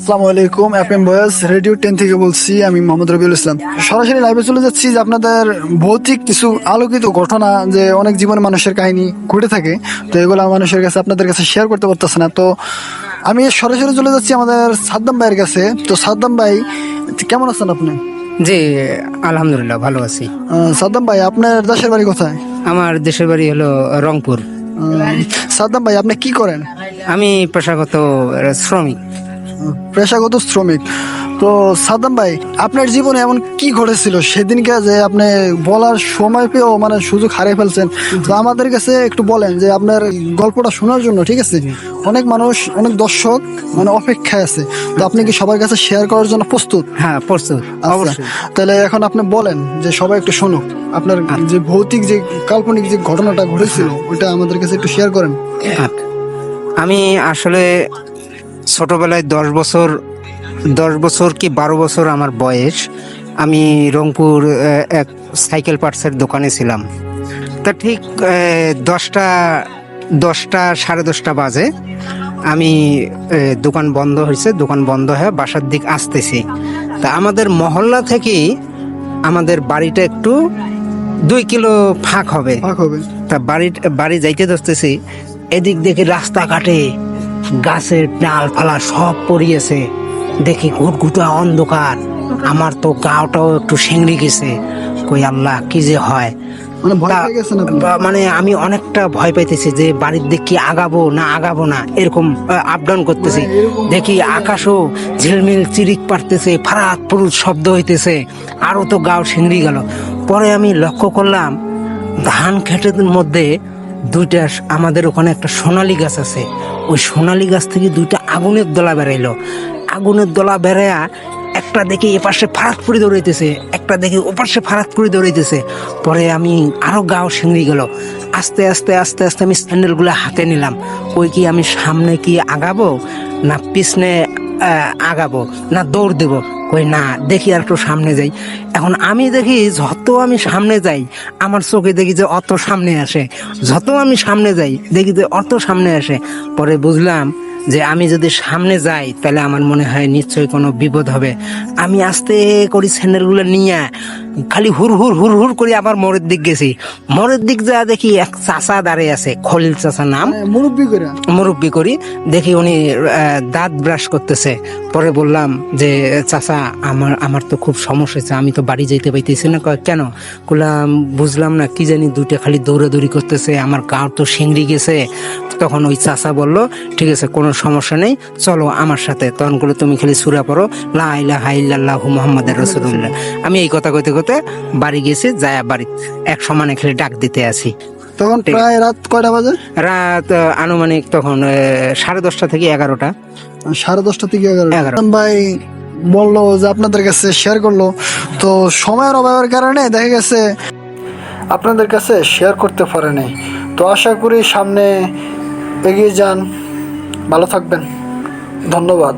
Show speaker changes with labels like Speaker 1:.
Speaker 1: আসসালামু আলাইকুম F M বয়েস রেডিও টেন থেকে বলছি আমি মোহাম্মদ রবিউল ইসলাম। সরাসরি লাইভে চলে যাচ্ছি যে আপনাদের ভৌতিক কিছু আলোকিত ঘটনা যে অনেক জীবনে মানুষের কাহিনী ঘটে থাকে তো এগুলো মানুষের কাছে আপনাদের কাছে শেয়ার করতে পারতেছে না। তো আমি সরাসরি চলে যাচ্ছি আমাদের সাদ্দাম ভাইয়ের কাছে। তো সাদ্দাম ভাই কেমন আছেন আপনি?
Speaker 2: জি আলহামদুলিল্লাহ ভালো আছি।
Speaker 1: সাদ্দাম ভাই আপনার দেশের বাড়ি কোথায়?
Speaker 2: আমার দেশের বাড়ি হলো রংপুর।
Speaker 1: সাদ্দাম ভাই আপনি কি করেন?
Speaker 2: আমি পেশাগত শ্রমিক।
Speaker 1: পেশাগত শ্রমিক। তো সাদ্দাম ভাই আপনার জীবনে এমন কি ঘটেছিল সেদিনকে যে আপনি বলার সময় পেয়েও মানে সুযোগ হারিয়ে ফেলছেন? তো আমাদের কাছে একটু বলেন যে আপনার গল্পটা শোনার জন্য ঠিক আছে? অনেক মানুষ অনেক দর্শক মানে অপেক্ষায় আছে। তো আপনি কি সবার কাছে শেয়ার করার জন্য প্রস্তুত?
Speaker 2: হ্যাঁ প্রস্তুত
Speaker 1: আচ্ছা তাহলে এখন আপনি বলেন যে সবাই একটু শুনুক। আপনার যে ভৌতিক যে কাল্পনিক যে ঘটনাটা ঘটেছিল ওইটা আমাদের কাছে একটু শেয়ার করেন।
Speaker 2: হ্যাঁ। আমি আসলে ছোটবেলায় দশ বছর দশ বছর কি বারো বছর আমার বয়স আমি রংপুর এক সাইকেল পার্টসের দোকানে ছিলাম। তা ঠিক দশটা দশটা সাড়ে দশটা বাজে। আমি দোকান বন্ধ হয়েছে দোকান বন্ধ হয়ে বাসার দিক আসতেছি। তা আমাদের মহল্লা থেকেই আমাদের বাড়িটা একটু দুই কিলো ফাঁক হবে।
Speaker 1: ফাঁক হবে।
Speaker 2: তা বাড়ি বাড়ি যাইতে ধরতেছি এদিক দেখি রাস্তাঘাটে গাছের ডাল ফালা সব পড়িয়েছে। দেখি ঘুটঘুটা অন্ধকার। আমার তো গাওটাও একটু সেংড়ি গেছে। কই আল্লাহ কি যে হয়।
Speaker 1: মানে
Speaker 2: মানে আমি অনেকটা ভয় পাইতেছি যে বাড়ির দিক কি আগাবো না আগাবো না এরকম আপ ডাউন করতেছি।
Speaker 1: মানে
Speaker 2: দেখি আকাশও ঝিলমিল চিরিক পারতেছে ফারাত ফুরুত শব্দ হইতেছে আরও তো গাও সিংড়ি গেল। পরে আমি লক্ষ্য করলাম ধান খেতের মধ্যে দুইটা আমাদের ওখানে একটা সোনালি গাছ আছে। ওই সোনালি গাছ থেকে দুইটা আগুনের দলা বেরাইলো। আগুনের দলা বেড়ায়া একটা দেখি এপাশে ফারাত করে দৌড়াইতেছে, একটা দেখি ওপাশে ফারাত করে দৌড়াইতেছে। পরে আমি আরও গাও সিংড়ি গেল। আস্তে আস্তে আস্তে আস্তে আমি স্যান্ডেলগুলো হাতে নিলাম। ওই কি আমি সামনে কি আগাবো? না পিছনে আগাবো, না দৌড় দেব। কই, না, দেখি আর একটু সামনে যাই। এখন আমি দেখি যত আমি সামনে যাই, আমার চোখে দেখি যে অত সামনে আসে। যত আমি সামনে যাই, দেখি যে অত সামনে আসে। পরে বুঝলাম যে আমি যদি সামনে যাই তাহলে আমার মনে হয় নিশ্চয়ই কোনো বিপদ হবে। আমি আস্তে করি স্যান্ডেলগুলো নিয়ে খালি হুর হুর হুর হুর করে আবার মোড়ের দিক গেছি। মোড়ের দিক যা দেখি এক চাচা দাঁড়িয়ে আছে খলিল চাচা নাম।
Speaker 1: মানে মুরব্বী করে।
Speaker 2: মুরব্বী করি। দেখি উনি দাঁত ব্রাশ করতেছে। পরে বললাম যে চাচা আমার আমার তো খুব সমস্যা হয়েছে আমি তো বাড়ি যাইতে পাইতেছি না। কেন? বললাম বুঝলাম না কি জানি দুইটা খালি দৌড়াদৌড়ি করতেছে আমার গাঁর তো শিংড়ি গেছে। তখন ওই চাচা বলল ঠিক আছে কোনো সমস্যা নেই। চলো আমার সাথে। তখন করে তুমি খালি সুরা পড়ো। লা ইলাহা ইল্লাল্লাহু মুহাম্মাদুর রাসূলুল্লাহ। আমি এই কথা কইতে কইতে বাড়ি গেছি যায় বাড়ি এক সমানে খালি ডাক দিতে আসি।
Speaker 1: তখন প্রায় রাত কয়টা বাজে?
Speaker 2: রাত আনুমানিক তখন সাড়ে দশটা থেকে এগারোটা।
Speaker 1: সাড়ে দশটা থেকে এগারো
Speaker 2: এগারো।
Speaker 1: ভাই বলল যে আপনাদের কাছে শেয়ার করল। তো সময়ের অভাবের কারণে দেখা গেছে আপনাদের কাছে শেয়ার করতে পারেনি। তো আশা করি সামনে এগিয়ে যান। ভালো থাকবেন। ধন্যবাদ।